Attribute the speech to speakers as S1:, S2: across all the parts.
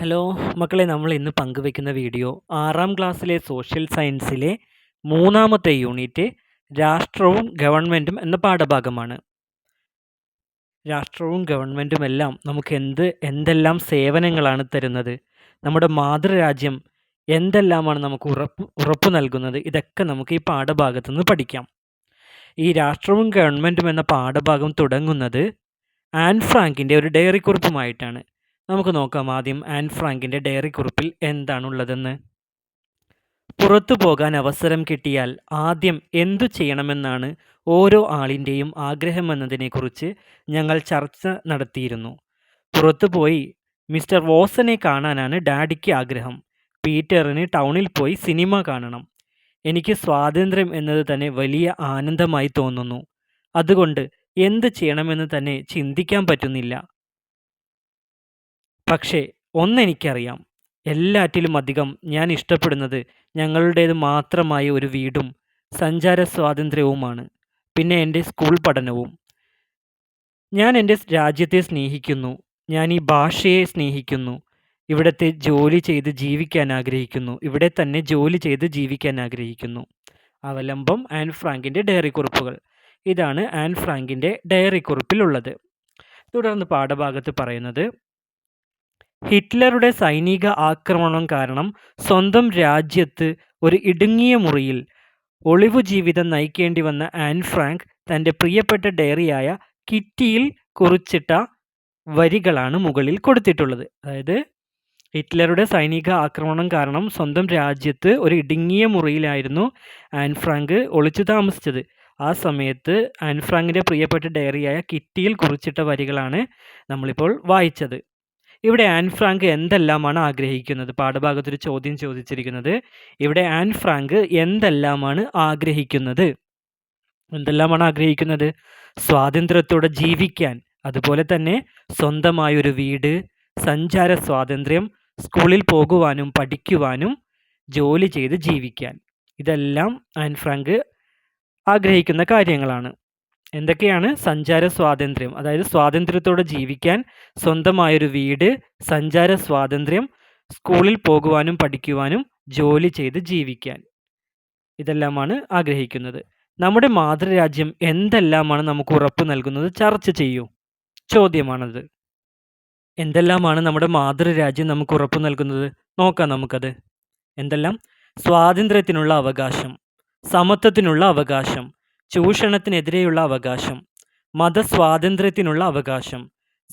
S1: Hello മക്കളെ നമ്മൾ ഇന്ന് പങ്കുവെക്കുന്ന വീഡിയോ ആറാം ക്ലാസ്സിലെ സോഷ്യൽ സയൻസിലെ മൂന്നാമത്തെ യൂണിറ്റ് രാഷ്ട്രവും ഗവൺമെൻറ്റും എന്ന പാഠഭാഗമാണ് രാഷ്ട്രവും ഗവൺമെൻറ്റും എല്ലാം നമുക്ക് എന്ത് എന്തെല്ലാം സേവനങ്ങളാണ് തരുന്നത് നമ്മുടെ മാതൃരാജ്യം എന്തെല്ലാമാണ് നമുക്ക് ഉറപ്പ് ഉറപ്പ് നൽകുന്നത് ഇതൊക്കെ നമുക്ക് ഈ പാഠഭാഗത്തു നിന്ന് പഠിക്കാം ഈ രാഷ്ട്രവും ഗവൺമെൻറ്റും എന്ന പാഠഭാഗം തുടങ്ങുന്നത് ആൻ ഫ്രാങ്കിൻ്റെ ഒരു ഡയറി കുറിപ്പുമായിട്ടാണ് നമുക്ക് നോക്കാം ആദ്യം ആൻ ഫ്രാങ്കിൻ്റെ ഡയറി കുറിപ്പിൽ എന്താണുള്ളതെന്ന് പുറത്തു പോകാൻ അവസരം കിട്ടിയാൽ ആദ്യം എന്തു ചെയ്യണമെന്നാണ് ഓരോ ആളിൻ്റെയും ആഗ്രഹമെന്നതിനെക്കുറിച്ച് ഞങ്ങൾ ചർച്ച നടത്തിയിരുന്നു പുറത്തു പോയി മിസ്റ്റർ വോസനെ കാണാനാണ് ഡാഡിക്ക് ആഗ്രഹം പീറ്ററിന് ടൗണിൽ പോയി സിനിമ കാണണം എനിക്ക് സ്വാതന്ത്ര്യം എന്നത് തന്നെ വലിയ ആനന്ദമായി തോന്നുന്നു അതുകൊണ്ട് എന്ത് ചെയ്യണമെന്ന് തന്നെ ചിന്തിക്കാൻ പറ്റുന്നില്ല പക്ഷേ ഒന്നെനിക്കറിയാം എല്ലാറ്റിലും അധികം ഞാൻ ഇഷ്ടപ്പെടുന്നത് ഞങ്ങളുടേത് മാത്രമായ ഒരു വീടും സഞ്ചാര സ്വാതന്ത്ര്യവുമാണ് പിന്നെ എൻ്റെ സ്കൂൾ പഠനവും ഞാൻ എൻ്റെ രാജ്യത്തെ സ്നേഹിക്കുന്നു ഞാൻ ഈ ഭാഷയെ സ്നേഹിക്കുന്നു ഇവിടത്തെ ജോലി ചെയ്ത് ജീവിക്കാൻ ആഗ്രഹിക്കുന്നു ഇവിടെ തന്നെ ജോലി ചെയ്ത് ജീവിക്കാൻ ആഗ്രഹിക്കുന്നു അവലംബം ആൻ ഫ്രാങ്കിൻ്റെ ഡയറി കുറിപ്പുകൾ ഇതാണ് ആൻ ഫ്രാങ്കിൻ്റെ ഡയറി കുറിപ്പിലുള്ളത് തുടർന്ന് പാഠഭാഗത്ത് പറയുന്നത് ഹിറ്റ്ലറുടെ സൈനിക ആക്രമണം കാരണം സ്വന്തം രാജ്യത്ത് ഒരു ഇടുങ്ങിയ മുറിയിൽ നയിക്കേണ്ടി നയിക്കേണ്ടിവന്ന ആൻ ഫ്രാങ്ക് തൻ്റെ പ്രിയപ്പെട്ട ഡയറിയായ കിറ്റിയിൽ കുറിച്ചിട്ട വരികളാണ് മുകളിൽ കൊടുത്തിട്ടുള്ളത് അതായത് ഹിറ്റ്ലറുടെ സൈനിക ആക്രമണം കാരണം സ്വന്തം രാജ്യത്ത് ഒരു ഇടുങ്ങിയ മുറിയിലായിരുന്നു ആൻ ഫ്രാങ്ക് ഒളിച്ചു താമസിച്ചത് ആ സമയത്ത് ആൻ ഫ്രാങ്കിൻ്റെ പ്രിയപ്പെട്ട ഡയറിയായ കിറ്റിയിൽ കുറിച്ചിട്ട വരികളാണ് നമ്മളിപ്പോൾ വായിച്ചത് ഇവിടെ ആൻ ഫ്രാങ്ക് എന്തെല്ലാമാണ് ആഗ്രഹിക്കുന്നത് പാഠഭാഗത്തൊരു ചോദ്യം ചോദിച്ചിരിക്കുന്നത് ഇവിടെ ആൻ ഫ്രാങ്ക് എന്തെല്ലാമാണ് ആഗ്രഹിക്കുന്നത് എന്തെല്ലാമാണ് ആഗ്രഹിക്കുന്നത് സ്വാതന്ത്ര്യത്തോടെ ജീവിക്കാൻ അതുപോലെ തന്നെ സ്വന്തമായൊരു വീട് സഞ്ചാര സ്വാതന്ത്ര്യം സ്കൂളിൽ പോകുവാനും പഠിക്കുവാനും ജോലി ചെയ്ത് ജീവിക്കാൻ ഇതെല്ലാം ആൻ ഫ്രാങ്ക് ആഗ്രഹിക്കുന്ന കാര്യങ്ങളാണ് എന്തൊക്കെയാണ് സഞ്ചാര സ്വാതന്ത്ര്യം അതായത് സ്വാതന്ത്ര്യത്തോടെ ജീവിക്കാൻ സ്വന്തമായൊരു വീട് സഞ്ചാര സ്വാതന്ത്ര്യം സ്കൂളിൽ പോകുവാനും പഠിക്കുവാനും ജോലി ചെയ്ത് ജീവിക്കാൻ ഇതെല്ലാമാണ് ആഗ്രഹിക്കുന്നത് നമ്മുടെ മാതൃരാജ്യം എന്തെല്ലാമാണ് നമുക്ക് ഉറപ്പ് നൽകുന്നത് ചർച്ച ചെയ്യൂ ചോദ്യമാണത് എന്തെല്ലാമാണ് നമ്മുടെ മാതൃരാജ്യം നമുക്ക് ഉറപ്പ് നൽകുന്നത് നോക്കാം നമുക്കത് എന്തെല്ലാം സ്വാതന്ത്ര്യത്തിനുള്ള അവകാശം സമത്വത്തിനുള്ള അവകാശം ചൂഷണത്തിനെതിരെയുള്ള അവകാശം മതസ്വാതന്ത്ര്യത്തിനുള്ള അവകാശം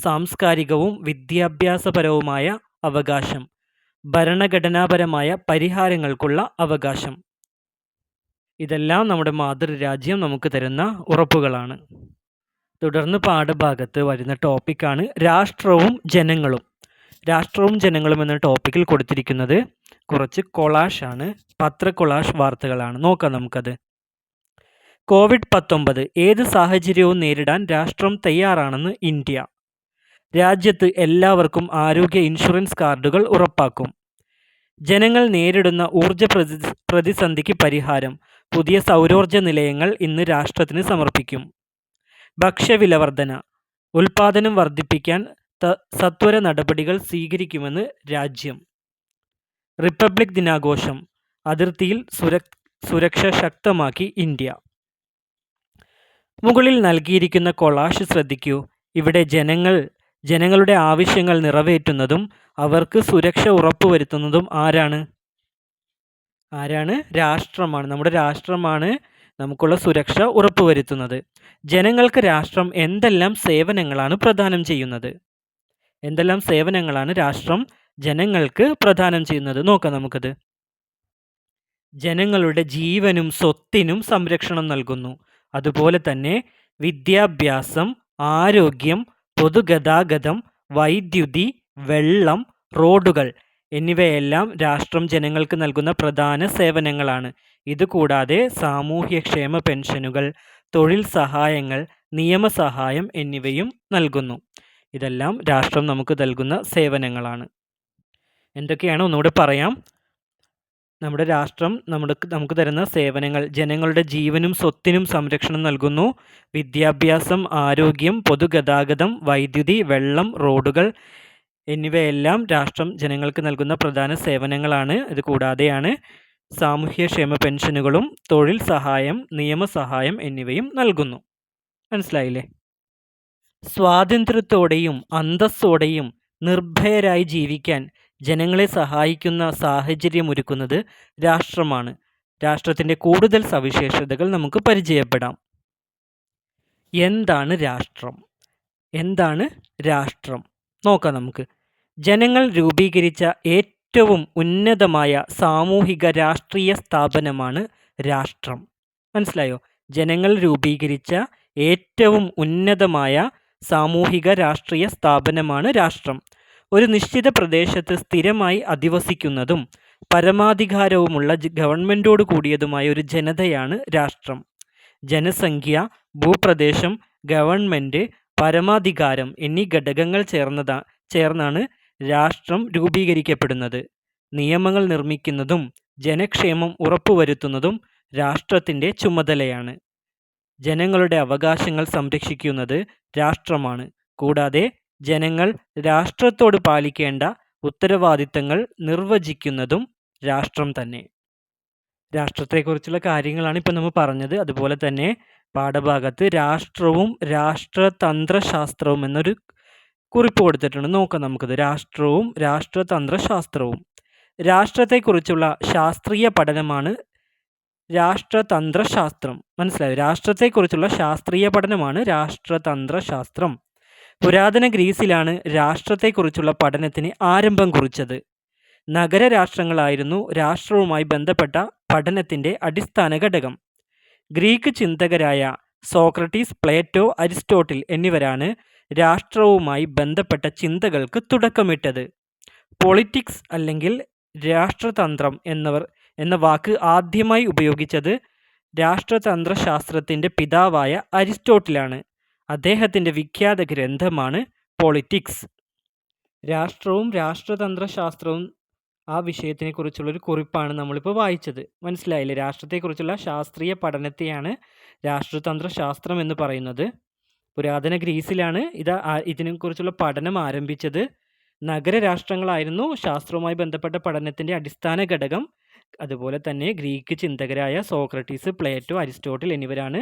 S1: സാംസ്കാരികവും വിദ്യാഭ്യാസപരവുമായ അവകാശം ഭരണഘടനാപരമായ പരിഹാരങ്ങൾക്കുള്ള അവകാശം ഇതെല്ലാം നമ്മുടെ മാതൃരാജ്യം നമുക്ക് തരുന്ന ഉറപ്പുകളാണ് തുടർന്ന് പാഠഭാഗത്ത് വരുന്ന ടോപ്പിക്കാണ് രാഷ്ട്രവും ജനങ്ങളും രാഷ്ട്രവും ജനങ്ങളും എന്ന ടോപ്പിക്കിൽ കൊടുത്തിരിക്കുന്നത് കുറച്ച് കൊളാഷാണ് പത്ര കൊളാഷ് വാർത്തകളാണ് നോക്കാം നമുക്കത് കോവിഡ് പത്തൊമ്പത് ഏത് സാഹചര്യവും നേരിടാൻ രാഷ്ട്രം തയ്യാറാണെന്ന് ഇന്ത്യ രാജ്യത്ത് എല്ലാവർക്കും ആരോഗ്യ ഇൻഷുറൻസ് കാർഡുകൾ ഉറപ്പാക്കും ജനങ്ങൾ നേരിടുന്ന ഊർജ പ്രതിസന്ധിക്ക് പരിഹാരം പുതിയ സൗരോർജ നിലയങ്ങൾ ഇന്ന് രാഷ്ട്രത്തിന് സമർപ്പിക്കും ഭക്ഷ്യവില വർധന ഉൽപാദനം വർദ്ധിപ്പിക്കാൻ സത്വര നടപടികൾ സ്വീകരിക്കുമെന്ന് രാജ്യം റിപ്പബ്ലിക് ദിനാഘോഷം അതിർത്തിയിൽ സുരക്ഷ ശക്തമാക്കി ഇന്ത്യ മുകളിൽ നൽകിയിരിക്കുന്ന കൊളാഷ് ശ്രദ്ധിക്കൂ ഇവിടെ ജനങ്ങൾ ജനങ്ങളുടെ ആവശ്യങ്ങൾ നിറവേറ്റുന്നതും അവർക്ക് സുരക്ഷ ഉറപ്പുവരുത്തുന്നതും ആരാണ് ആരാണ് രാഷ്ട്രമാണ് നമ്മുടെ രാഷ്ട്രമാണ് നമുക്കുള്ള സുരക്ഷ ഉറപ്പുവരുത്തുന്നത് ജനങ്ങൾക്ക് രാഷ്ട്രം എന്തെല്ലാം സേവനങ്ങളാണ് പ്രദാനം ചെയ്യുന്നത് എന്തെല്ലാം സേവനങ്ങളാണ് രാഷ്ട്രം ജനങ്ങൾക്ക് പ്രദാനം ചെയ്യുന്നത് നോക്കാം നമുക്കത് ജനങ്ങളുടെ ജീവനും സ്വത്തിനും സംരക്ഷണം നൽകുന്നു അതുപോലെ തന്നെ വിദ്യാഭ്യാസം ആരോഗ്യം പൊതുഗതാഗതം വൈദ്യുതി വെള്ളം റോഡുകൾ എന്നിവയെല്ലാം രാഷ്ട്രം ജനങ്ങൾക്ക് നൽകുന്ന പ്രധാന സേവനങ്ങളാണ് ഇതുകൂടാതെ സാമൂഹ്യക്ഷേമ പെൻഷനുകൾ തൊഴിൽ സഹായങ്ങൾ നിയമസഹായം എന്നിവയും നൽകുന്നു ഇതെല്ലാം രാഷ്ട്രം നമുക്ക് നൽകുന്ന സേവനങ്ങളാണ് എന്തൊക്കെയാണ് ഒന്നുകൂടെ പറയാം നമ്മുടെ രാഷ്ട്രം നമ്മുടെ നമുക്ക് തരുന്ന സേവനങ്ങൾ ജനങ്ങളുടെ ജീവനും സ്വത്തിനും സംരക്ഷണം നൽകുന്നു വിദ്യാഭ്യാസം ആരോഗ്യം പൊതുഗതാഗതം വൈദ്യുതി വെള്ളം റോഡുകൾ എന്നിവയെല്ലാം രാഷ്ട്രം ജനങ്ങൾക്ക് നൽകുന്ന പ്രധാന സേവനങ്ങളാണ് ഇത് കൂടാതെയാണ് സാമൂഹ്യക്ഷേമ പെൻഷനുകളും തൊഴിൽ സഹായം നിയമസഹായം എന്നിവയും നൽകുന്നു മനസ്സിലായില്ലേ സ്വാതന്ത്ര്യത്തോടെയും അന്തസ്സോടെയും നിർഭയരായി ജീവിക്കാൻ ജനങ്ങളെ സഹായിക്കുന്ന സാഹചര്യമൊരുക്കുന്നത് രാഷ്ട്രമാണ് രാഷ്ട്രത്തിൻ്റെ കൂടുതൽ സവിശേഷതകൾ നമുക്ക് പരിചയപ്പെടാം എന്താണ് രാഷ്ട്രം എന്താണ് രാഷ്ട്രം നോക്കാം നമുക്ക് ജനങ്ങൾ രൂപീകരിച്ച ഏറ്റവും ഉന്നതമായ സാമൂഹിക രാഷ്ട്രീയ സ്ഥാപനമാണ് രാഷ്ട്രം മനസ്സിലായോ ജനങ്ങൾ രൂപീകരിച്ച ഏറ്റവും ഉന്നതമായ സാമൂഹിക രാഷ്ട്രീയ സ്ഥാപനമാണ് രാഷ്ട്രം ഒരു നിശ്ചിത പ്രദേശത്ത് സ്ഥിരമായി അധിവസിക്കുന്നതും പരമാധികാരവുമുള്ള ഗവൺമെൻറ്റോട് കൂടിയതുമായ ഒരു ജനതയാണ് രാഷ്ട്രം ജനസംഖ്യ ഭൂപ്രദേശം ഗവൺമെൻറ് പരമാധികാരം എന്നീ ഘടകങ്ങൾ ചേർന്നതാ ചേർന്നാണ് രാഷ്ട്രം രൂപീകരിക്കപ്പെടുന്നത് നിയമങ്ങൾ നിർമ്മിക്കുന്നതും ജനക്ഷേമം ഉറപ്പുവരുത്തുന്നതും രാഷ്ട്രത്തിൻ്റെ ചുമതലയാണ് ജനങ്ങളുടെ അവകാശങ്ങൾ സംരക്ഷിക്കുന്നത് രാഷ്ട്രമാണ് കൂടാതെ ജനങ്ങൾ രാഷ്ട്രത്തോട് പാലിക്കേണ്ട ഉത്തരവാദിത്തങ്ങൾ നിർവചിക്കുന്നതും രാഷ്ട്രം തന്നെ രാഷ്ട്രത്തെക്കുറിച്ചുള്ള കാര്യങ്ങളാണ് ഇപ്പം നമ്മൾ പറഞ്ഞത് അതുപോലെ തന്നെ പാഠഭാഗത്ത് രാഷ്ട്രവും രാഷ്ട്രതന്ത്രശാസ്ത്രവും എന്നൊരു കുറിപ്പ് കൊടുത്തിട്ടുണ്ട് നോക്കാം നമുക്കത് രാഷ്ട്രവും രാഷ്ട്രതന്ത്രശാസ്ത്രവും രാഷ്ട്രത്തെക്കുറിച്ചുള്ള ശാസ്ത്രീയ പഠനമാണ് രാഷ്ട്രതന്ത്രശാസ്ത്രം മനസ്സിലായോ രാഷ്ട്രത്തെക്കുറിച്ചുള്ള ശാസ്ത്രീയ പഠനമാണ് രാഷ്ട്രതന്ത്രശാസ്ത്രം പുരാതന ഗ്രീസിലാണ് രാഷ്ട്രത്തെക്കുറിച്ചുള്ള പഠനത്തിന് ആരംഭം കുറിച്ചത് രാഷ്ട്രങ്ങളായിരുന്നു രാഷ്ട്രവുമായി ബന്ധപ്പെട്ട പഠനത്തിൻ്റെ അടിസ്ഥാന ഘടകം ഗ്രീക്ക് ചിന്തകരായ സോക്രട്ടീസ് പ്ലേറ്റോ അരിസ്റ്റോട്ടിൽ എന്നിവരാണ് രാഷ്ട്രവുമായി ബന്ധപ്പെട്ട ചിന്തകൾക്ക് തുടക്കമിട്ടത് പൊളിറ്റിക്സ് അല്ലെങ്കിൽ രാഷ്ട്രതന്ത്രം എന്നവർ എന്ന വാക്ക് ആദ്യമായി ഉപയോഗിച്ചത് ശാസ്ത്രത്തിൻ്റെ പിതാവായ അരിസ്റ്റോട്ടിലാണ് അദ്ദേഹത്തിൻ്റെ വിഖ്യാത ഗ്രന്ഥമാണ് പൊളിറ്റിക്സ് രാഷ്ട്രവും രാഷ്ട്രതന്ത്രശാസ്ത്രവും ആ വിഷയത്തിനെക്കുറിച്ചുള്ളൊരു കുറിപ്പാണ് നമ്മളിപ്പോൾ വായിച്ചത് മനസ്സിലായില്ലേ രാഷ്ട്രത്തെക്കുറിച്ചുള്ള ശാസ്ത്രീയ പഠനത്തെയാണ് രാഷ്ട്രതന്ത്ര ശാസ്ത്രം എന്ന് പറയുന്നത് പുരാതന ഗ്രീസിലാണ് ഇത് ഇതിനെക്കുറിച്ചുള്ള പഠനം ആരംഭിച്ചത് നഗരരാഷ്ട്രങ്ങളായിരുന്നു ശാസ്ത്രവുമായി ബന്ധപ്പെട്ട പഠനത്തിൻ്റെ അടിസ്ഥാന ഘടകം അതുപോലെ തന്നെ ഗ്രീക്ക് ചിന്തകരായ സോക്രട്ടീസ് പ്ലേറ്റോ അരിസ്റ്റോട്ടിൽ എന്നിവരാണ്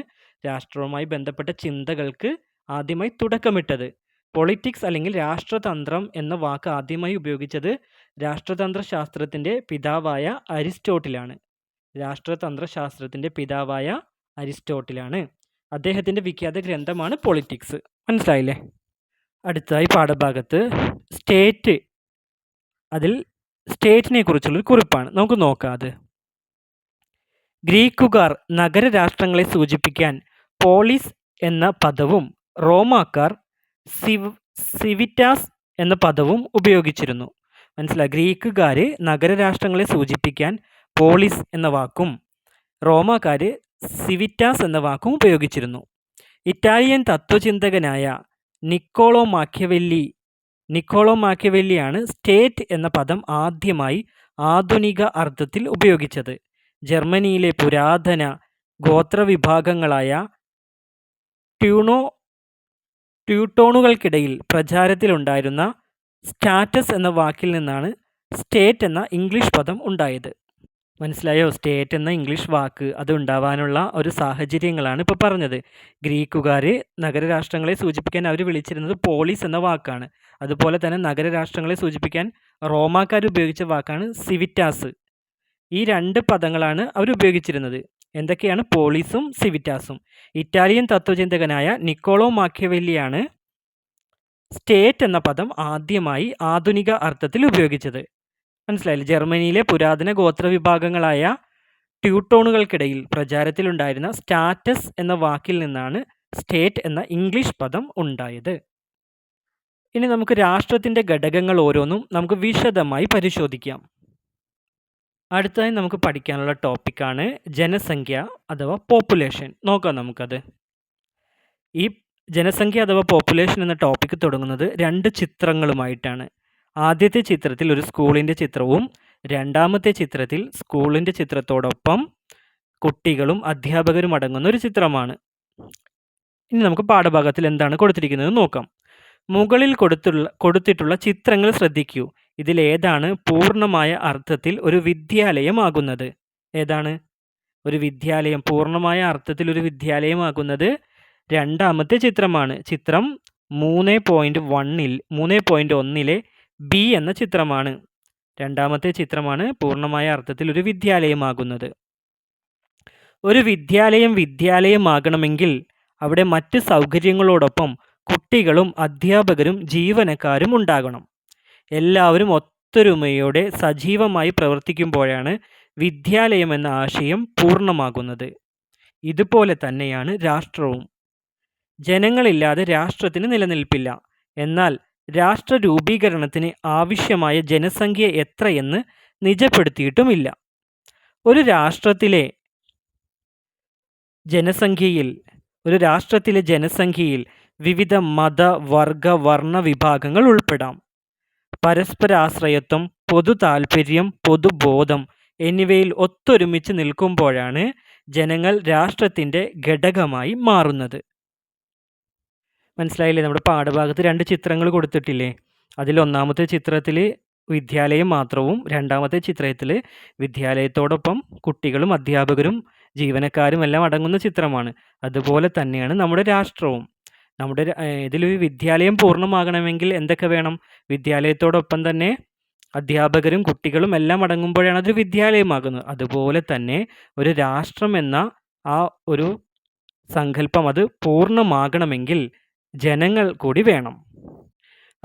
S1: രാഷ്ട്രവുമായി ബന്ധപ്പെട്ട ചിന്തകൾക്ക് ആദ്യമായി തുടക്കമിട്ടത് പൊളിറ്റിക്സ് അല്ലെങ്കിൽ രാഷ്ട്രതന്ത്രം എന്ന വാക്ക് ആദ്യമായി ഉപയോഗിച്ചത് രാഷ്ട്രതന്ത്ര ശാസ്ത്രത്തിൻ്റെ പിതാവായ അരിസ്റ്റോട്ടിലാണ് രാഷ്ട്രതന്ത്ര ശാസ്ത്രത്തിൻ്റെ പിതാവായ അരിസ്റ്റോട്ടിലാണ് അദ്ദേഹത്തിൻ്റെ വിഖ്യാത ഗ്രന്ഥമാണ് പൊളിറ്റിക്സ് മനസ്സിലായില്ലേ അടുത്തതായി പാഠഭാഗത്ത് സ്റ്റേറ്റ് അതിൽ സ്റ്റേറ്റിനെ കുറിച്ചുള്ളൊരു കുറിപ്പാണ് നമുക്ക് നോക്കാം അത് ഗ്രീക്കുകാർ നഗരരാഷ്ട്രങ്ങളെ സൂചിപ്പിക്കാൻ പോളിസ് എന്ന പദവും റോമാക്കാർ സിവ് സിവിറ്റാസ് എന്ന പദവും ഉപയോഗിച്ചിരുന്നു മനസ്സിലായി ഗ്രീക്കുകാർ നഗരരാഷ്ട്രങ്ങളെ സൂചിപ്പിക്കാൻ പോളിസ് എന്ന വാക്കും റോമാക്കാർ സിവിറ്റാസ് എന്ന വാക്കും ഉപയോഗിച്ചിരുന്നു ഇറ്റാലിയൻ തത്വചിന്തകനായ നിക്കോളോ മാഖ്യവെല്ലി നിക്കോളോ മാക്കിയവെല്ലിയാണ് സ്റ്റേറ്റ് എന്ന പദം ആദ്യമായി ആധുനിക അർത്ഥത്തിൽ ഉപയോഗിച്ചത്. ജർമ്മനിയിലെ പുരാതന ഗോത്രവിഭാഗങ്ങളായ ട്യൂട്ടോണുകൾക്കിടയിൽ പ്രചാരത്തിലുണ്ടായിരുന്ന സ്റ്റാറ്റസ് എന്ന വാക്കിൽ നിന്നാണ് സ്റ്റേറ്റ് എന്ന ഇംഗ്ലീഷ് പദം ഉണ്ടായത്. മനസ്സിലായോ സ്റ്റേറ്റ് എന്ന ഇംഗ്ലീഷ് വാക്ക് അത് ഉണ്ടാവാനുള്ള ഒരു സാഹചര്യങ്ങളാണ് ഇപ്പോൾ പറഞ്ഞത് ഗ്രീക്കുകാർ നഗരരാഷ്ട്രങ്ങളെ സൂചിപ്പിക്കാൻ അവർ വിളിച്ചിരുന്നത് പോളിസ് എന്ന വാക്കാണ് അതുപോലെ തന്നെ നഗരരാഷ്ട്രങ്ങളെ സൂചിപ്പിക്കാൻ റോമാക്കാർ ഉപയോഗിച്ച വാക്കാണ് സിവിറ്റാസ് ഈ രണ്ട് പദങ്ങളാണ് അവർ ഉപയോഗിച്ചിരുന്നത് എന്തൊക്കെയാണ് പോളിസും സിവിറ്റാസും ഇറ്റാലിയൻ തത്വചിന്തകനായ നിക്കോളോ മാക്കിയവെല്ലിയാണ് സ്റ്റേറ്റ് എന്ന പദം ആദ്യമായി ആധുനിക അർത്ഥത്തിൽ ഉപയോഗിച്ചത് മനസ്സിലായില്ല ജർമ്മനിയിലെ പുരാതന ഗോത്ര വിഭാഗങ്ങളായ ട്യൂട്ടോണുകൾക്കിടയിൽ പ്രചാരത്തിലുണ്ടായിരുന്ന സ്റ്റാറ്റസ് എന്ന വാക്കിൽ നിന്നാണ് സ്റ്റേറ്റ് എന്ന ഇംഗ്ലീഷ് പദം ഉണ്ടായത് ഇനി നമുക്ക് രാഷ്ട്രത്തിൻ്റെ ഘടകങ്ങൾ ഓരോന്നും നമുക്ക് വിശദമായി പരിശോധിക്കാം അടുത്തതായി നമുക്ക് പഠിക്കാനുള്ള ടോപ്പിക്കാണ് ജനസംഖ്യ അഥവാ പോപ്പുലേഷൻ നോക്കാം നമുക്കത് ഈ ജനസംഖ്യ അഥവാ പോപ്പുലേഷൻ എന്ന ടോപ്പിക്ക് തുടങ്ങുന്നത് രണ്ട് ചിത്രങ്ങളുമായിട്ടാണ് ആദ്യത്തെ ചിത്രത്തിൽ ഒരു സ്കൂളിൻ്റെ ചിത്രവും രണ്ടാമത്തെ ചിത്രത്തിൽ സ്കൂളിൻ്റെ ചിത്രത്തോടൊപ്പം കുട്ടികളും അധ്യാപകരും അടങ്ങുന്ന ഒരു ചിത്രമാണ് ഇനി നമുക്ക് പാഠഭാഗത്തിൽ എന്താണ് കൊടുത്തിരിക്കുന്നത് നോക്കാം മുകളിൽ കൊടുത്തുള്ള കൊടുത്തിട്ടുള്ള ചിത്രങ്ങൾ ശ്രദ്ധിക്കൂ ഇതിലേതാണ് പൂർണ്ണമായ അർത്ഥത്തിൽ ഒരു വിദ്യാലയമാകുന്നത് ഏതാണ് ഒരു വിദ്യാലയം പൂർണ്ണമായ അർത്ഥത്തിൽ ഒരു വിദ്യാലയമാകുന്നത് രണ്ടാമത്തെ ചിത്രമാണ് ചിത്രം മൂന്ന് പോയിൻറ്റ് വണ്ണിൽ മൂന്ന് പോയിൻറ്റ് ഒന്നിലെ ബി എന്ന ചിത്രമാണ് രണ്ടാമത്തെ ചിത്രമാണ് പൂർണ്ണമായ അർത്ഥത്തിൽ ഒരു വിദ്യാലയമാകുന്നത് ഒരു വിദ്യാലയം വിദ്യാലയമാകണമെങ്കിൽ അവിടെ മറ്റ് സൗകര്യങ്ങളോടൊപ്പം കുട്ടികളും അധ്യാപകരും ജീവനക്കാരും ഉണ്ടാകണം എല്ലാവരും ഒത്തൊരുമയോടെ സജീവമായി പ്രവർത്തിക്കുമ്പോഴാണ് വിദ്യാലയം എന്ന ആശയം പൂർണ്ണമാകുന്നത് ഇതുപോലെ തന്നെയാണ് രാഷ്ട്രവും ജനങ്ങളില്ലാതെ രാഷ്ട്രത്തിന് നിലനിൽപ്പില്ല എന്നാൽ രാഷ്ട്ര രൂപീകരണത്തിന് ആവശ്യമായ ജനസംഖ്യ എത്രയെന്ന് നിജപ്പെടുത്തിയിട്ടുമില്ല. ഒരു രാഷ്ട്രത്തിലെ ജനസംഖ്യയിൽ ഒരു രാഷ്ട്രത്തിലെ ജനസംഖ്യയിൽ വിവിധ മത, വർഗ, വർണ്ണ വിഭാഗങ്ങൾ ഉൾപ്പെടാം. പരസ്പരാശ്രയത്വം, പൊതുതാൽപര്യം, പൊതുബോധം എന്നിവയിൽ ഒത്തൊരുമിച്ച് നിൽക്കുമ്പോഴാണ് ജനങ്ങൾ രാഷ്ട്രത്തിൻ്റെ ഘടകമായി മാറുന്നത്. മനസ്സിലായില്ലേ നമ്മുടെ പാഠഭാഗത്ത് രണ്ട് ചിത്രങ്ങൾ കൊടുത്തിട്ടില്ലേ അതിൽ ഒന്നാമത്തെ ചിത്രത്തിൽ വിദ്യാലയം മാത്രവും രണ്ടാമത്തെ ചിത്രത്തിൽ വിദ്യാലയത്തോടൊപ്പം കുട്ടികളും അധ്യാപകരും ജീവനക്കാരും എല്ലാം അടങ്ങുന്ന ചിത്രമാണ് അതുപോലെ തന്നെയാണ് നമ്മുടെ രാഷ്ട്രവും നമ്മുടെ ഇതിലൊരു വിദ്യാലയം പൂർണ്ണമാകണമെങ്കിൽ എന്തൊക്കെ വേണം വിദ്യാലയത്തോടൊപ്പം തന്നെ അധ്യാപകരും കുട്ടികളും എല്ലാം അടങ്ങുമ്പോഴാണ് അതൊരു വിദ്യാലയമാകുന്നത് അതുപോലെ തന്നെ ഒരു രാഷ്ട്രം എന്ന ആ ഒരു സങ്കല്പം അത് പൂർണ്ണമാകണമെങ്കിൽ ജനങ്ങൾ കൂടി വേണം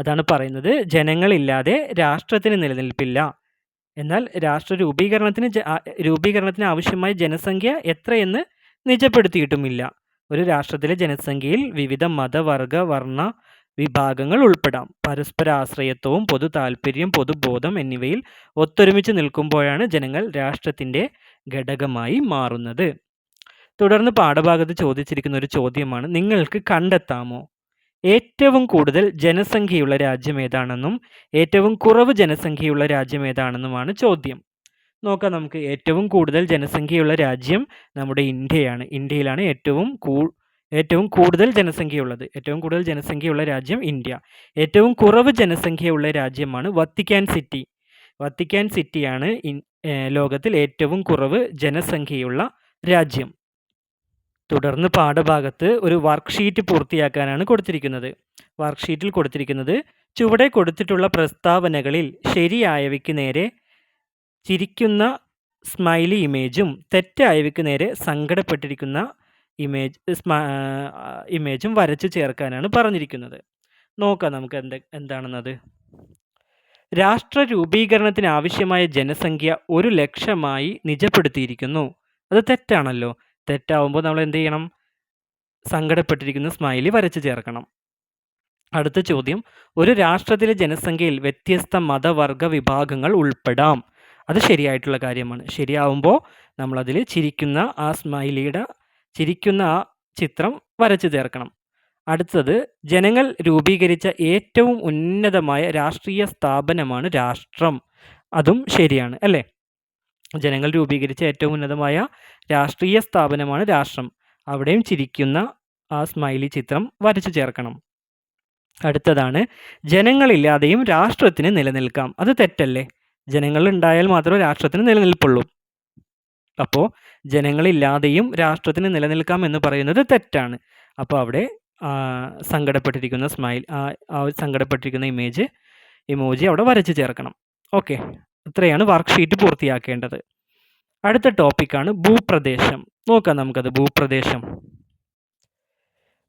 S1: അതാണ് പറയുന്നത് ജനങ്ങളില്ലാതെ രാഷ്ട്രത്തിന് നിലനിൽപ്പില്ല എന്നാൽ രാഷ്ട്ര രൂപീകരണത്തിന് രൂപീകരണത്തിന് ആവശ്യമായ ജനസംഖ്യ എത്രയെന്ന് നിജപ്പെടുത്തിയിട്ടുമില്ല ഒരു രാഷ്ട്രത്തിലെ ജനസംഖ്യയിൽ വിവിധ മതവർഗ വർണ്ണ വിഭാഗങ്ങൾ ഉൾപ്പെടാം പരസ്പര ആശ്രയത്വവും പൊതു താല്പര്യം പൊതുബോധം എന്നിവയിൽ ഒത്തൊരുമിച്ച് നിൽക്കുമ്പോഴാണ് ജനങ്ങൾ രാഷ്ട്രത്തിൻ്റെ ഘടകമായി മാറുന്നത് തുടർന്ന് പാഠഭാഗത്ത് ചോദിച്ചിരിക്കുന്ന ഒരു ചോദ്യമാണ് നിങ്ങൾക്ക് കണ്ടെത്താമോ ഏറ്റവും കൂടുതൽ ജനസംഖ്യയുള്ള രാജ്യം ഏതാണെന്നും ഏറ്റവും കുറവ് ജനസംഖ്യയുള്ള രാജ്യം ഏതാണെന്നുമാണ് ചോദ്യം നോക്കാം നമുക്ക് ഏറ്റവും കൂടുതൽ ജനസംഖ്യയുള്ള രാജ്യം നമ്മുടെ ഇന്ത്യയാണ് ഇന്ത്യയിലാണ് ഏറ്റവും ഏറ്റവും കൂടുതൽ ജനസംഖ്യയുള്ളത് ഏറ്റവും കൂടുതൽ ജനസംഖ്യയുള്ള രാജ്യം ഇന്ത്യ ഏറ്റവും കുറവ് ജനസംഖ്യയുള്ള രാജ്യമാണ് വത്തിക്കാൻ സിറ്റി വത്തിക്കാൻ സിറ്റിയാണ് ലോകത്തിൽ ഏറ്റവും കുറവ് ജനസംഖ്യയുള്ള രാജ്യം തുടർന്ന് പാഠഭാഗത്ത് ഒരു വർക്ക്ഷീറ്റ് പൂർത്തിയാക്കാനാണ് കൊടുത്തിരിക്കുന്നത് വർക്ക്ഷീറ്റിൽ കൊടുത്തിരിക്കുന്നത് ചുവടെ കൊടുത്തിട്ടുള്ള പ്രസ്താവനകളിൽ ശരിയായവയ്ക്ക് നേരെ ചിരിക്കുന്ന സ്മൈലി ഇമേജും തെറ്റായവയ്ക്ക് നേരെ സങ്കടപ്പെട്ടിരിക്കുന്ന ഇമേജ് ഇമേജും വരച്ചു ചേർക്കാനാണ് പറഞ്ഞിരിക്കുന്നത് നോക്കാം നമുക്ക് എന്ത് എന്താണെന്നത് രാഷ്ട്ര രൂപീകരണത്തിന് ആവശ്യമായ ജനസംഖ്യ ഒരു ലക്ഷമായി നിജപ്പെടുത്തിയിരിക്കുന്നു അത് തെറ്റാണല്ലോ തെറ്റാവുമ്പോൾ നമ്മൾ എന്ത് ചെയ്യണം സങ്കടപ്പെട്ടിരിക്കുന്ന സ്മൈലി വരച്ചു ചേർക്കണം അടുത്ത ചോദ്യം ഒരു രാഷ്ട്രത്തിലെ ജനസംഖ്യയിൽ വ്യത്യസ്ത മതവർഗ വിഭാഗങ്ങൾ ഉൾപ്പെടാം അത് ശരിയായിട്ടുള്ള കാര്യമാണ് ശരിയാവുമ്പോൾ നമ്മളതിൽ ചിരിക്കുന്ന ആ സ്മൈലിയുടെ ചിരിക്കുന്ന ആ ചിത്രം വരച്ചു ചേർക്കണം അടുത്തത് ജനങ്ങൾ രൂപീകരിച്ച ഏറ്റവും ഉന്നതമായ രാഷ്ട്രീയ സ്ഥാപനമാണ് രാഷ്ട്രം അതും ശരിയാണ് അല്ലേ ജനങ്ങൾ രൂപീകരിച്ച ഏറ്റവും ഉന്നതമായ രാഷ്ട്രീയ സ്ഥാപനമാണ് രാഷ്ട്രം അവിടെയും ചിരിക്കുന്ന ആ സ്മൈലി ചിത്രം വരച്ചു ചേർക്കണം അടുത്തതാണ് ജനങ്ങളില്ലാതെയും രാഷ്ട്രത്തിന് നിലനിൽക്കാം അത് തെറ്റല്ലേ ജനങ്ങൾ ഉണ്ടായാൽ മാത്രമേ രാഷ്ട്രത്തിന് നിലനിൽപ്പുള്ളൂ അപ്പോൾ ജനങ്ങളില്ലാതെയും രാഷ്ട്രത്തിന് നിലനിൽക്കാം എന്ന് പറയുന്നത് തെറ്റാണ് അപ്പോൾ അവിടെ സങ്കടപ്പെട്ടിരിക്കുന്ന സ്മൈൽ ആ സങ്കടപ്പെട്ടിരിക്കുന്ന ഇമേജ് ഇമോജി അവിടെ വരച്ചു ചേർക്കണം ഓക്കെ ഇത്രയാണ് വർക്ക്ഷീറ്റ് പൂർത്തിയാക്കേണ്ടത് അടുത്ത ടോപ്പിക്കാണ് ഭൂപ്രദേശം നോക്കാം നമുക്കത് ഭൂപ്രദേശം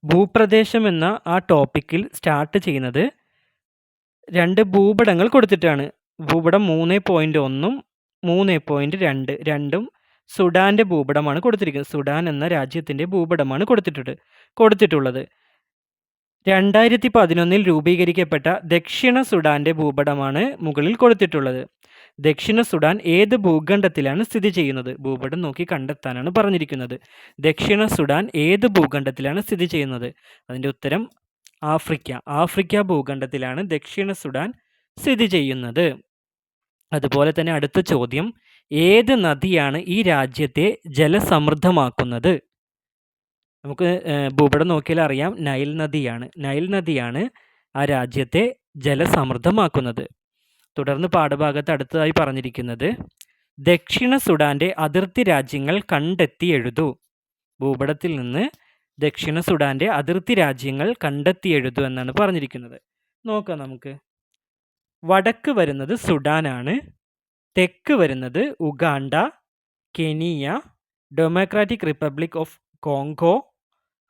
S1: ഭൂപ്രദേശം എന്ന ആ ടോപ്പിക്കിൽ സ്റ്റാർട്ട് ചെയ്യുന്നത് രണ്ട് ഭൂപടങ്ങൾ കൊടുത്തിട്ടാണ് ഭൂപടം മൂന്ന് പോയിൻ്റ് ഒന്നും മൂന്ന് പോയിൻ്റ് രണ്ട് രണ്ടും സുഡാൻ്റെ ഭൂപടമാണ് കൊടുത്തിരിക്കുന്നത് സുഡാൻ എന്ന രാജ്യത്തിൻ്റെ ഭൂപടമാണ് കൊടുത്തിട്ടുണ്ട് കൊടുത്തിട്ടുള്ളത് രണ്ടായിരത്തി പതിനൊന്നിൽ രൂപീകരിക്കപ്പെട്ട ദക്ഷിണ സുഡാൻ്റെ ഭൂപടമാണ് മുകളിൽ കൊടുത്തിട്ടുള്ളത് ദക്ഷിണ സുഡാൻ ഏത് ഭൂഖണ്ഡത്തിലാണ് സ്ഥിതി ചെയ്യുന്നത് ഭൂപടം നോക്കി കണ്ടെത്താനാണ് പറഞ്ഞിരിക്കുന്നത് ദക്ഷിണ സുഡാൻ ഏത് ഭൂഖണ്ഡത്തിലാണ് സ്ഥിതി ചെയ്യുന്നത് അതിൻ്റെ ഉത്തരം ആഫ്രിക്ക ആഫ്രിക്ക ഭൂഖണ്ഡത്തിലാണ് ദക്ഷിണ സുഡാൻ സ്ഥിതി ചെയ്യുന്നത് അതുപോലെ തന്നെ അടുത്ത ചോദ്യം ഏത് നദിയാണ് ഈ രാജ്യത്തെ ജലസമൃദ്ധമാക്കുന്നത് നമുക്ക് ഭൂപടം നോക്കിയാൽ അറിയാം നൈൽ നദിയാണ് നൈൽ നദിയാണ് ആ രാജ്യത്തെ ജലസമൃദ്ധമാക്കുന്നത് തുടർന്ന് പാഠഭാഗത്ത് അടുത്തതായി പറഞ്ഞിരിക്കുന്നത് ദക്ഷിണ സുഡാൻ്റെ അതിർത്തി രാജ്യങ്ങൾ കണ്ടെത്തി എഴുതു ഭൂപടത്തിൽ നിന്ന് ദക്ഷിണ സുഡാൻ്റെ അതിർത്തി രാജ്യങ്ങൾ കണ്ടെത്തി എഴുതൂ എന്നാണ് പറഞ്ഞിരിക്കുന്നത് നോക്കാം നമുക്ക് വടക്ക് വരുന്നത് സുഡാനാണ് തെക്ക് വരുന്നത് Uganda Kenya Democratic Republic of Congo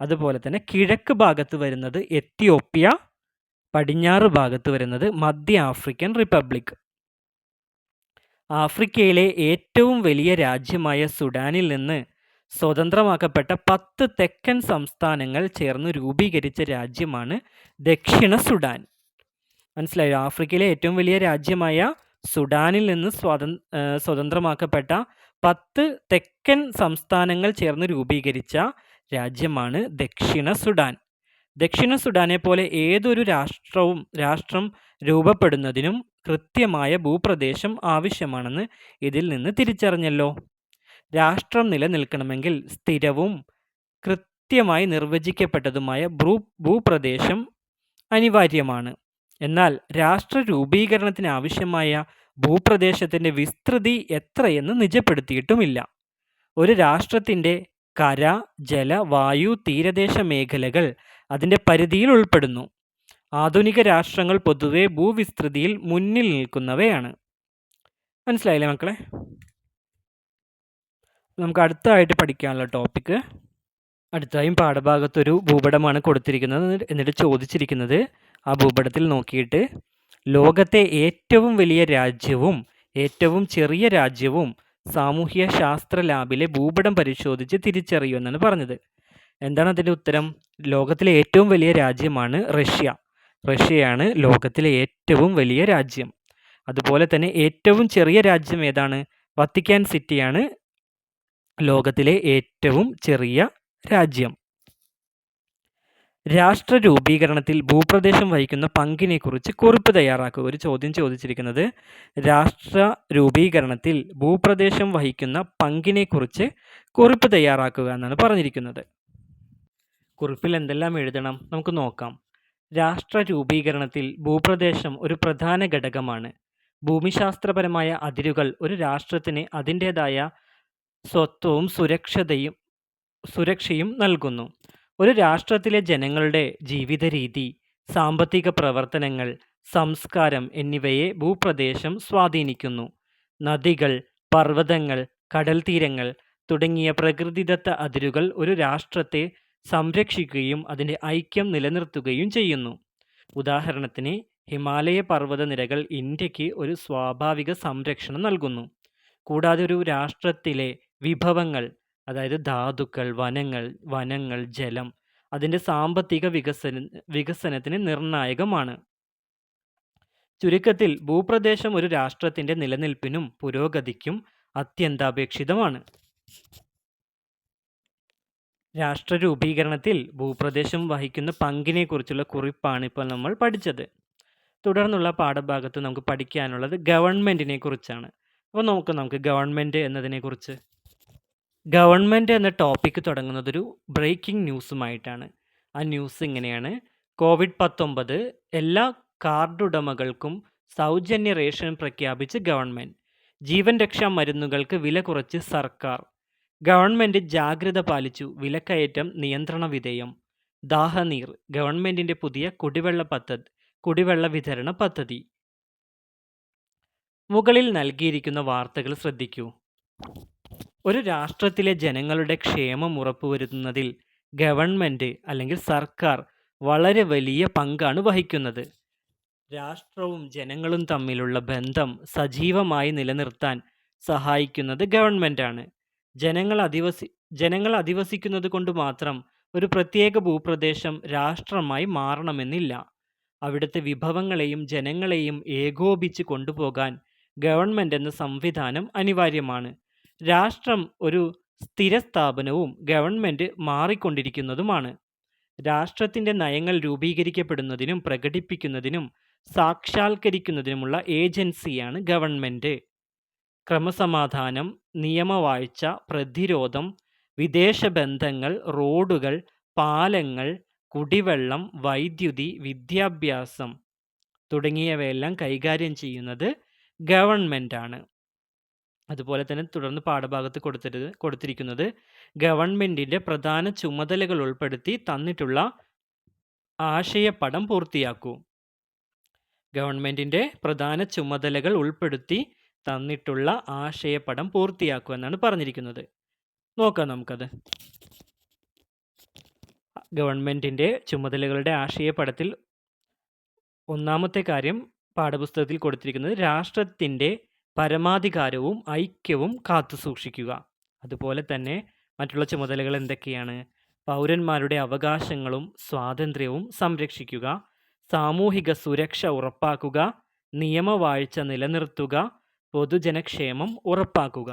S1: അതുപോലെ തന്നെ കിഴക്ക് ഭാഗത്ത് വരുന്നത് എത്തിയോപ്യ പടിഞ്ഞാറ് ഭാഗത്ത് വരുന്നത് മധ്യ ആഫ്രിക്കൻ റിപ്പബ്ലിക് ആഫ്രിക്കയിലെ ഏറ്റവും വലിയ രാജ്യമായ സുഡാനിൽ നിന്ന് സ്വതന്ത്രമാക്കപ്പെട്ട പത്ത് തെക്കൻ സംസ്ഥാനങ്ങൾ ചേർന്ന് രൂപീകരിച്ച രാജ്യമാണ് ദക്ഷിണ സുഡാൻ മനസ്സിലായോ ആഫ്രിക്കയിലെ ഏറ്റവും വലിയ രാജ്യമായ സുഡാനിൽ നിന്ന് സ്വതന്ത്ര സ്വതന്ത്രമാക്കപ്പെട്ട പത്ത് തെക്കൻ സംസ്ഥാനങ്ങൾ ചേർന്ന് രൂപീകരിച്ച രാജ്യമാണ് ദക്ഷിണ സുഡാൻ ദക്ഷിണ സുഡാനെ പോലെ ഏതൊരു രാഷ്ട്രവും രാഷ്ട്രം രൂപപ്പെടുന്നതിനും കൃത്യമായ ഭൂപ്രദേശം ആവശ്യമാണെന്ന് ഇതിൽ നിന്ന് തിരിച്ചറിഞ്ഞല്ലോ രാഷ്ട്രം നിലനിൽക്കണമെങ്കിൽ സ്ഥിരവും കൃത്യമായി നിർവചിക്കപ്പെട്ടതുമായ ഭൂ ഭൂപ്രദേശം അനിവാര്യമാണ് എന്നാൽ രാഷ്ട്ര രൂപീകരണത്തിന് ആവശ്യമായ ഭൂപ്രദേശത്തിൻ്റെ വിസ്തൃതി എത്രയെന്ന് നിജപ്പെടുത്തിയിട്ടുമില്ല ഒരു രാഷ്ട്രത്തിൻ്റെ കര ജല വായു തീരദേശ മേഖലകൾ അതിൻ്റെ പരിധിയിൽ ഉൾപ്പെടുന്നു ആധുനിക രാഷ്ട്രങ്ങൾ പൊതുവെ ഭൂവിസ്തൃതിയിൽ മുന്നിൽ നിൽക്കുന്നവയാണ് മനസ്സിലായില്ലേ മക്കളെ നമുക്ക് അടുത്തതായിട്ട് പഠിക്കാനുള്ള ടോപ്പിക്ക് അടുത്തായും പാഠഭാഗത്തൊരു ഭൂപടമാണ് കൊടുത്തിരിക്കുന്നത് എന്നിട്ട് ചോദിച്ചിരിക്കുന്നത് ആ ഭൂപടത്തിൽ നോക്കിയിട്ട് ലോകത്തെ ഏറ്റവും വലിയ രാജ്യവും ഏറ്റവും ചെറിയ രാജ്യവും സാമൂഹ്യ ശാസ്ത്ര ലാബിലെ ഭൂപടം പരിശോധിച്ച് തിരിച്ചറിയുമെന്നാണ് പറഞ്ഞത് എന്താണ് അതിൻ്റെ ഉത്തരം ലോകത്തിലെ ഏറ്റവും വലിയ രാജ്യമാണ് റഷ്യ റഷ്യയാണ് ലോകത്തിലെ ഏറ്റവും വലിയ രാജ്യം അതുപോലെ തന്നെ ഏറ്റവും ചെറിയ രാജ്യം ഏതാണ് വത്തിക്കാൻ സിറ്റിയാണ് ലോകത്തിലെ ഏറ്റവും ചെറിയ രാജ്യം രാഷ്ട്ര രൂപീകരണത്തിൽ ഭൂപ്രദേശം വഹിക്കുന്ന പങ്കിനെക്കുറിച്ച് കുറിപ്പ് തയ്യാറാക്കുക ഒരു ചോദ്യം ചോദിച്ചിരിക്കുന്നത് രാഷ്ട്ര രൂപീകരണത്തിൽ ഭൂപ്രദേശം വഹിക്കുന്ന പങ്കിനെക്കുറിച്ച് കുറിപ്പ് തയ്യാറാക്കുക എന്നാണ് പറഞ്ഞിരിക്കുന്നത് കുറിപ്പിൽ എന്തെല്ലാം എഴുതണം നമുക്ക് നോക്കാം രാഷ്ട്ര രൂപീകരണത്തിൽ ഭൂപ്രദേശം ഒരു പ്രധാന ഘടകമാണ് ഭൂമിശാസ്ത്രപരമായ അതിരുകൾ ഒരു രാഷ്ട്രത്തിന് അതിൻ്റേതായ സ്വത്വവും സുരക്ഷതയും സുരക്ഷയും നൽകുന്നു ഒരു രാഷ്ട്രത്തിലെ ജനങ്ങളുടെ ജീവിത രീതി സാമ്പത്തിക പ്രവർത്തനങ്ങൾ സംസ്കാരം എന്നിവയെ ഭൂപ്രദേശം സ്വാധീനിക്കുന്നു നദികൾ പർവ്വതങ്ങൾ കടൽത്തീരങ്ങൾ തുടങ്ങിയ പ്രകൃതിദത്ത അതിരുകൾ ഒരു രാഷ്ട്രത്തെ സംരക്ഷിക്കുകയും അതിൻ്റെ ഐക്യം നിലനിർത്തുകയും ചെയ്യുന്നു. ഉദാഹരണത്തിന് ഹിമാലയ പർവതനിരകൾ ഇന്ത്യക്ക് ഒരു സ്വാഭാവിക സംരക്ഷണം നൽകുന്നു. കൂടാതെ ഒരു രാഷ്ട്രത്തിലെ വിഭവങ്ങൾ അതായത് ധാതുക്കൾ, വനങ്ങൾ വനങ്ങൾ, ജലം അതിൻ്റെ സാമ്പത്തിക വികസന വികസനത്തിന് നിർണായകമാണ്. ചുരുക്കത്തിൽ ഭൂപ്രദേശം ഒരു രാഷ്ട്രത്തിൻ്റെ നിലനിൽപ്പിനും പുരോഗതിക്കും അത്യന്താപേക്ഷിതമാണ്. രാഷ്ട്ര രൂപീകരണത്തിൽ ഭൂപ്രദേശം വഹിക്കുന്ന പങ്കിനെക്കുറിച്ചുള്ള കുറിപ്പാണ് ഇപ്പോൾ നമ്മൾ പഠിച്ചത് തുടർന്നുള്ള പാഠഭാഗത്ത് നമുക്ക് പഠിക്കാനുള്ളത് ഗവൺമെൻറ്റിനെ കുറിച്ചാണ് അപ്പോൾ നമുക്ക് നമുക്ക് ഗവൺമെൻറ് എന്നതിനെക്കുറിച്ച് ഗവൺമെൻറ് എന്ന ടോപ്പിക്ക് തുടങ്ങുന്നതൊരു ബ്രേക്കിംഗ് ന്യൂസുമായിട്ടാണ് ആ ന്യൂസ് ഇങ്ങനെയാണ് കോവിഡ് പത്തൊമ്പത് എല്ലാ കാർഡ് ഉടമകൾക്കും സൗജന്യ റേഷൻ പ്രഖ്യാപിച്ച് ഗവൺമെൻറ് ജീവൻ രക്ഷാ മരുന്നുകൾക്ക് വില കുറച്ച് സർക്കാർ ഗവൺമെന്റ് ജാഗ്രത പാലിച്ചു വിലക്കയറ്റം നിയന്ത്രണ വിധേയം ദാഹനീർ ഗവൺമെന്റിന്റെ പുതിയ കുടിവെള്ള പദ്ധതി കുടിവെള്ള വിതരണ പദ്ധതി മുകളിൽ നൽകിയിരിക്കുന്ന വാർത്തകൾ ശ്രദ്ധിക്കൂ ഒരു രാഷ്ട്രത്തിലെ ജനങ്ങളുടെ ക്ഷേമം ഉറപ്പുവരുത്തുന്നതിൽ ഗവൺമെൻറ് അല്ലെങ്കിൽ സർക്കാർ വളരെ വലിയ പങ്കാണ് വഹിക്കുന്നത് രാഷ്ട്രവും ജനങ്ങളും തമ്മിലുള്ള ബന്ധം സജീവമായി നിലനിർത്താൻ സഹായിക്കുന്നത് ഗവൺമെൻറ്റാണ് ജനങ്ങൾ അധിവസി ജനങ്ങൾ അധിവസിക്കുന്നത് കൊണ്ട് മാത്രം ഒരു പ്രത്യേക ഭൂപ്രദേശം രാഷ്ട്രമായി മാറണമെന്നില്ല. അവിടുത്തെ വിഭവങ്ങളെയും ജനങ്ങളെയും ഏകോപിച്ച് കൊണ്ടുപോകാൻ എന്ന സംവിധാനം അനിവാര്യമാണ്. രാഷ്ട്രം ഒരു സ്ഥിരസ്ഥാപനവും ഗവൺമെന്റ് മാറിക്കൊണ്ടിരിക്കുന്നതുമാണ്. രാഷ്ട്രത്തിന്റെ നയങ്ങൾ രൂപീകരിക്കപ്പെടുന്നതിനും പ്രകടിപ്പിക്കുന്നതിനും സാക്ഷാത്കരിക്കുന്നതിനുമുള്ള ഏജൻസിയാണ് ഗവൺമെന്റ്. ക്രമസമാധാനം നിയമവാഴ്ച പ്രതിരോധം വിദേശബന്ധങ്ങൾ റോഡുകൾ പാലങ്ങൾ കുടിവെള്ളം വൈദ്യുതി വിദ്യാഭ്യാസം തുടങ്ങിയവയെല്ലാം കൈകാര്യം ചെയ്യുന്നത് ഗവൺമെൻറ്റാണ് അതുപോലെ തന്നെ തുടർന്ന് പാഠഭാഗത്ത് കൊടുത്തിരുത് കൊടുത്തിരിക്കുന്നത് ഗവൺമെൻറ്റിൻ്റെ പ്രധാന ചുമതലകൾ ഉൾപ്പെടുത്തി തന്നിട്ടുള്ള ആശയപടം പൂർത്തിയാക്കൂ ഗവൺമെൻറ്റിൻ്റെ പ്രധാന ചുമതലകൾ ഉൾപ്പെടുത്തി തന്നിട്ടുള്ള ആശയപടം പൂർത്തിയാക്കുക എന്നാണ് പറഞ്ഞിരിക്കുന്നത് നോക്കാം നമുക്കത് ഗവൺമെൻറ്റിൻ്റെ ചുമതലകളുടെ ആശയപടത്തിൽ ഒന്നാമത്തെ കാര്യം പാഠപുസ്തകത്തിൽ കൊടുത്തിരിക്കുന്നത് രാഷ്ട്രത്തിൻ്റെ പരമാധികാരവും ഐക്യവും കാത്തു സൂക്ഷിക്കുക അതുപോലെ തന്നെ മറ്റുള്ള ചുമതലകൾ എന്തൊക്കെയാണ് പൗരന്മാരുടെ അവകാശങ്ങളും സ്വാതന്ത്ര്യവും സംരക്ഷിക്കുക സാമൂഹിക സുരക്ഷ ഉറപ്പാക്കുക നിയമവാഴ്ച നിലനിർത്തുക പൊതുജനക്ഷേമം ഉറപ്പാക്കുക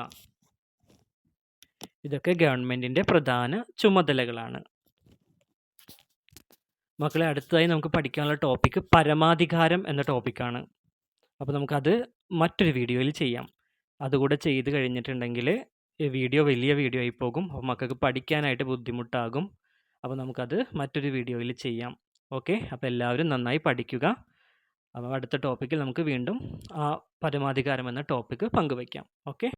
S1: ഇതൊക്കെ ഗവൺമെൻറ്റിൻ്റെ പ്രധാന ചുമതലകളാണ് മക്കളെ അടുത്തതായി നമുക്ക് പഠിക്കാനുള്ള ടോപ്പിക്ക് പരമാധികാരം എന്ന ടോപ്പിക്കാണ് അപ്പോൾ നമുക്കത് മറ്റൊരു വീഡിയോയിൽ ചെയ്യാം അതുകൂടെ ചെയ്ത് കഴിഞ്ഞിട്ടുണ്ടെങ്കിൽ വീഡിയോ വലിയ വീഡിയോ ആയി പോകും അപ്പോൾ മക്കൾക്ക് പഠിക്കാനായിട്ട് ബുദ്ധിമുട്ടാകും അപ്പോൾ നമുക്കത് മറ്റൊരു വീഡിയോയിൽ ചെയ്യാം ഓക്കെ അപ്പോൾ എല്ലാവരും നന്നായി പഠിക്കുക അപ്പോൾ അടുത്ത ടോപ്പിക്കിൽ നമുക്ക് വീണ്ടും ആ പരമാധികാരം എന്ന ടോപ്പിക്ക് പങ്കുവയ്ക്കാം ഓക്കെ